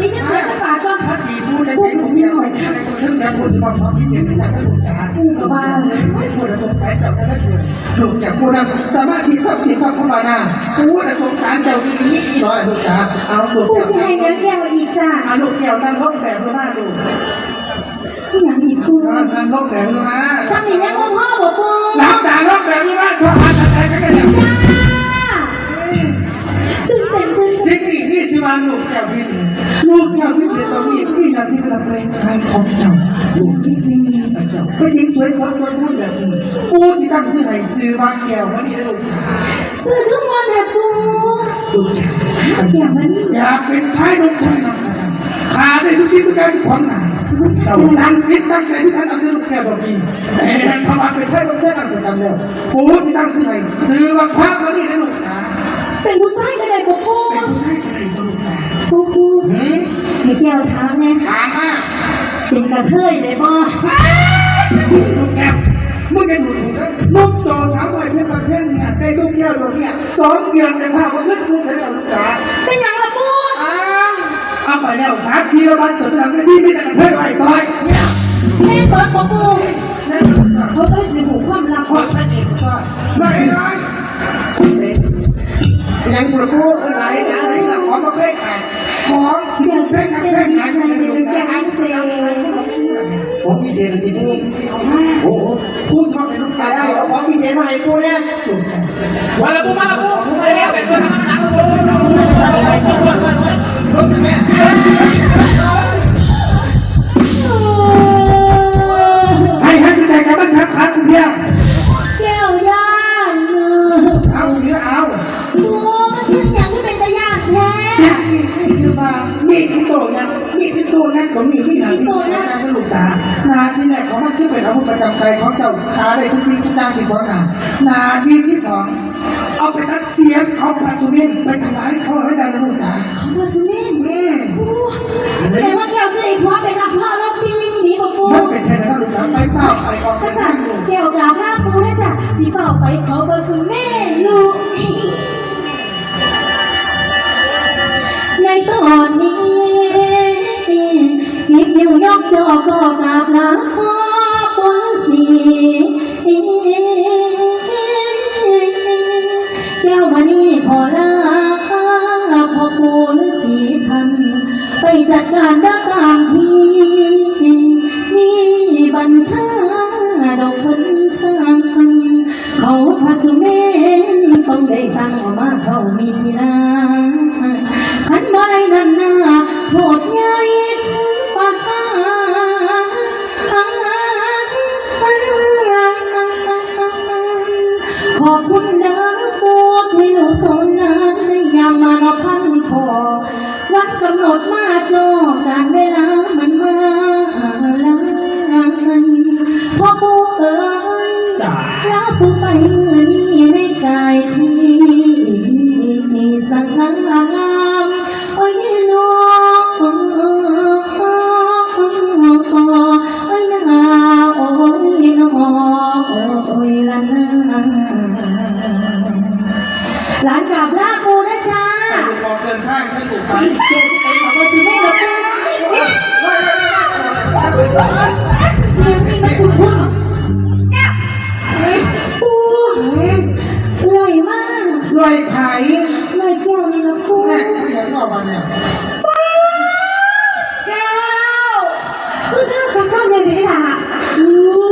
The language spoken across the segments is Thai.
ที่จะเกิดจะปาดก่อนถ้าตีพูดในเพลงของเมียหน่อยเรื่องการพูดจะบอกความพิเศษในการลูกจ๋าพูดกับบ้านเลยไม่พูดสงสารเจ้าจะไม่เกิดลูกจากพูดนะแต่ว่าที่ความจริงความเข้มาหน้าพูดสงสารเจ้าอีนี้อีน้อยลูกจ๋าเอาลูกผู้ชายนื้อแก้วอีกจ้าเอาลูกเกี่ยวนั่งรถแบบมาดูที่อย่างอีกปูนั่งรถแบบมาช่างหนี่ยังพ่อพ่อบอกปูรับตารถแบบมาสวั ลูกพิเศษเจ้หญิงสวยสดสวยพูดแบบนี้ปูที่ทำซื้อให้ซื้อวางแก้วมานี่ได้ลูกจ๋าซื้อทุกวันแหละปูลูกจ๋าเดี๋ยวมันอยากเป็นชายลูกชายน้องสาวขาได้ทุกที่ทุกการที่ขวางหน้าเราตั้งคิดตั้งใจที่ท่านเอาซื้อลูกแก้วแบบนี้แต่เขามาเป็นชายลูกชายน้องสาวแล้วปูที่ทำซื้อให้ซื้อวางพระมานี่ได้ลูกจ๋าเป็นผู้ชายก็ได้ปูปูเป็นผู้ชายที่ไหนตัวลูกจ๋าปูปูหืมให้แก้วถามแน่ถามมาเป็น กระเทยได้บ่ลูกแก้วมึงจะดูถูกนะลูกโตสาววัยเพื่อนประเภทเนี่ยได้ลูกแก้วลูกเนี่ยสองเดือนแต่พาว่าขึ้นกูเฉลี่ยลูกจ๋าเป็นอย่างละปูอ้าวเอาไปแล้วสามสี่ละวันจนทำได้ที่ไม่แต่กันเท่าไหร่ต่อยเนี่ยแม่เปิดปูปูนั่นคือเขาได้สิหูความลับพอดพระเอกชอบไม่ร้อยยังประพูดอะไรนะอะไรละของมาเคยขายของเรื่องเพ่งนักเพ่งขายที่เป็นลูกแก้วขายเสีย ของพิเศษที่พูดโอ้โหพูดชอบเป็นลูกตาได้เอาของพิเศษมาให้พูดเนี่ยมาละพูมาละพูพูไปแล้วเป็นส่วนธรรมชาติพูรถแม่ให้ให้แสดงการบังคับขาคุณเพียงแก้วย่านเออเอาเนื้อเอาปูมันเป็นอย่างที่เป็นตะยากแท้มีที่ชื่อว่ามีที่โตนั้นมีที่โตนั้นของมีมีนาที่โตนั้นการลูกตา นาที่แรกของมันขึ้นเป็นอาวุธประจำกายของเจ้าขาได้ทุกที่ทุกด้านที่พอนานาที่ที่สองเอาไปตัดเสียงของพระสุรินไปทำร้ายเขาให้ได้นะลูกตาเขาว่าสิแม่อืมปูแสดงว่าแก้วจะได้พร้อมไปรับพ่อรับพี่ลิงหนีปูปูมันเป็นแค่นั้นลูกตาไปเป้าไปออกไปกสษัร้าตงริย์ลูกแก้วกล่าวข้าปูนะจ๊ะสีเฝ้าไปเขาเบอร์สแม่ลูกในตอนนี้สิบนิ้วย กจอก็กราบลาพ่อปุณสีแก้วมานี่ขอลาพ่อปูฤาษีทันไปจัดการ อบคุณนะพวกที่ลูกตนนะยามมารอพันพอวัดกำหนดมาจอการเวลามันมาลายพ่อปู่เอ๋ยแล้วปู่ไปเมื่อนี้ในกายที่สังขาร รวยไผ่เลยแก้วนี่นะปูแม่ไม่เห็นออกมาเนี่ยแก้วคือเรื่องของเราเนี่ยนี่ล่ะ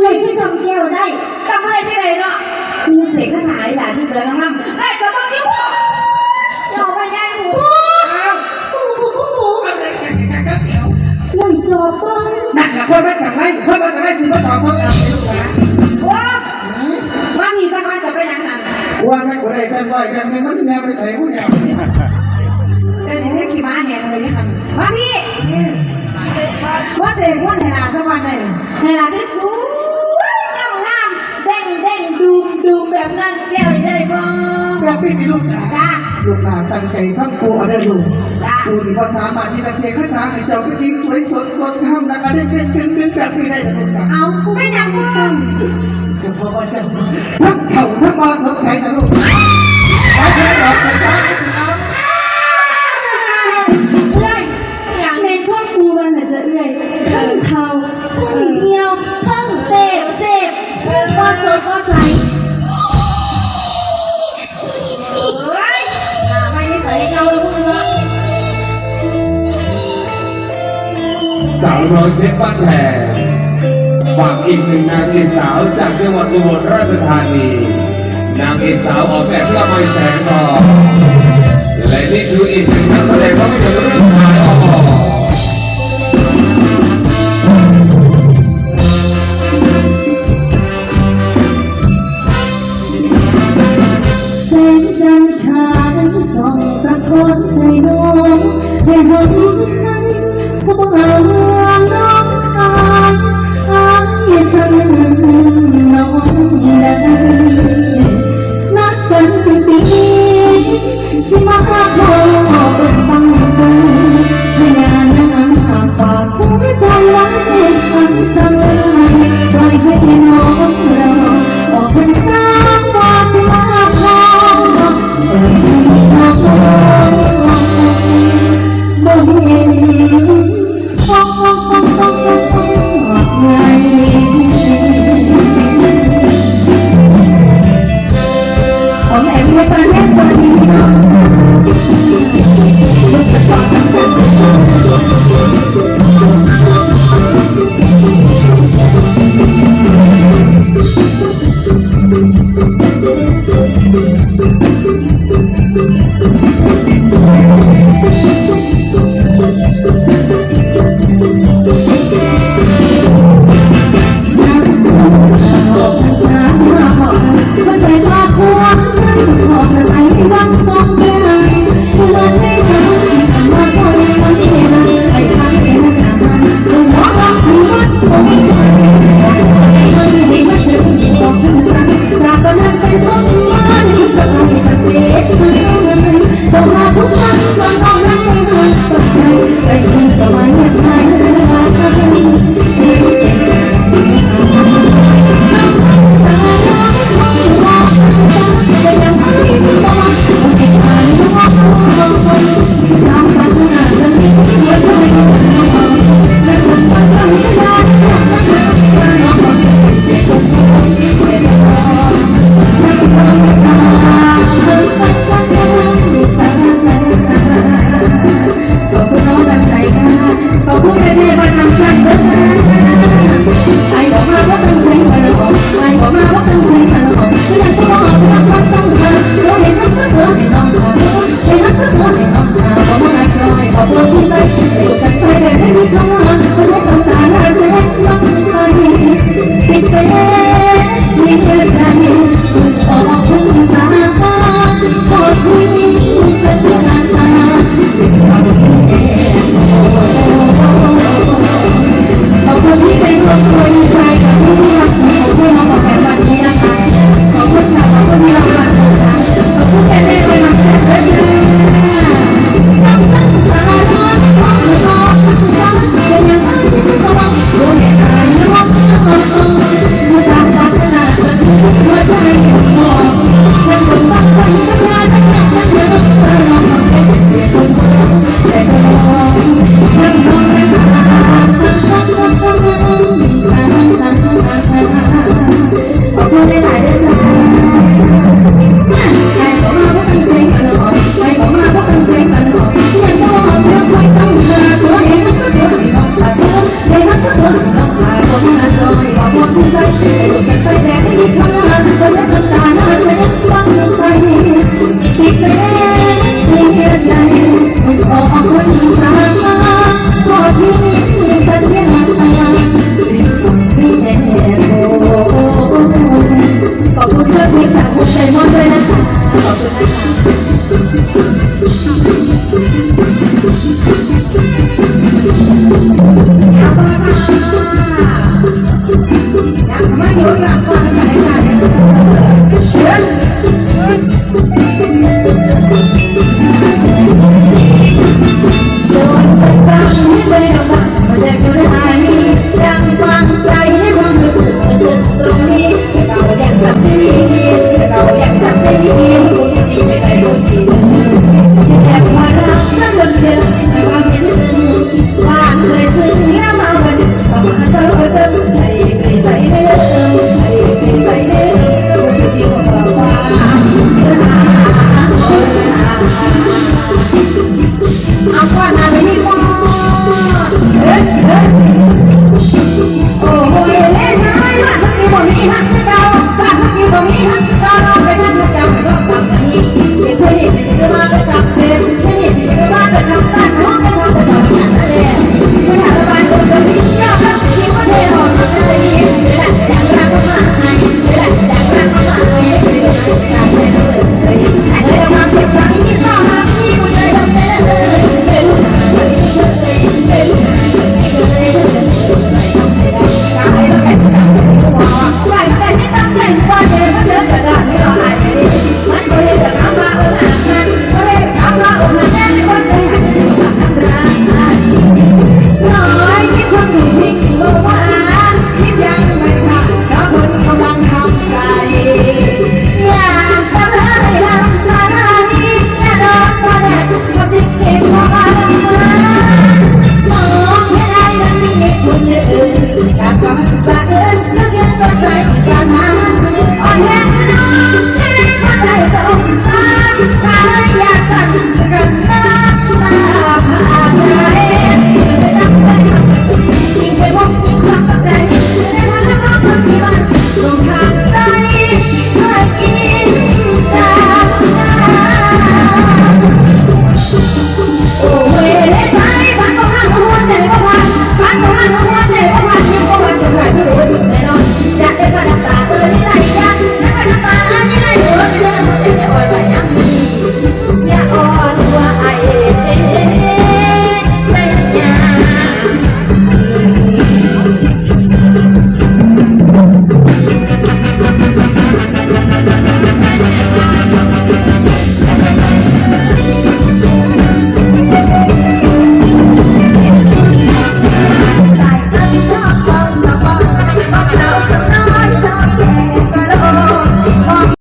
เลยที่จำแก้วได้ทำอะไรที่ไหนเนาะปูเสกขนาดหล่ะชื่อเสือกำลังไอ้กระบอกจอย่าไปย่ายหูอ้าวปูปูปูปูมันจะแก่แก่แก่เกี่ยวเลยจอบก้อนนั่นแหละคนไม่ต่งไรคนไม่ต่งไรจริงก็ตอคนเอาไปลูกนะว้าว่ามีสักวันจะไปยังหัน ว่าไม่คนใดเป็นร้อยกันไม่มันแนวไปใส่ผู้เดียวเดี๋ยวนี้ขี่ม้าแหงเลยนี่หันว่าพี่ว่าเสกวันเวลาสักวันเลยเวลาที่สวยงามงามเด้งเด้งดูมดูมแบบนั้นแก้วได้บ่แบบพี่มีลูกนะจ้าลูกนาตั้งใจฟังครูเอาได้ดูครูที่ภาษามาที่ตะเสียขึ้นทางให้เจ้าพี่ทิ้งสวยสดสดงามนะคะได้เป็นเป็นเป็นแบบพี่ได้ลูกนะเอาไม่ยังกูสั่งจะพอ đừng có coi chân nước thầu nước mơ sớm xảy ra luôn có thế được thì có thì có Ngày thuốc cù văn là dễ người thân thầu, thân yêu, thân tệ, xẹp, thân con sớm con sánh Sao nói thế bắt hè ฝากอีกหนึ่งนางเอกสาวจากจังหวัดอุบลราชธานี นางเอกสาวออกแบบละไม่แสงทองและนี่คืออีกหนึ่งนักแสดงภาพยนตร์เรื่องไทย